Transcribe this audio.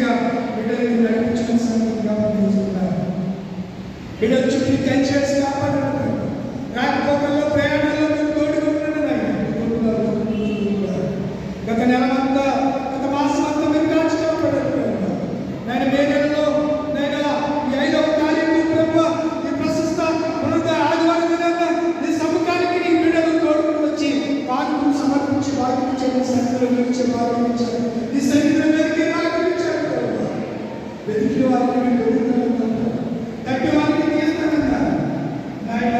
రీతిగా బిడ్డలను నడిపించిన సంగతి జ్ఞాపకం చుట్టూ టెన్షన్స్ కాపాడడం వారికి మేము పెరుగుతామన్నారు తట్టి వారికి చేస్తామన్నారు నాయన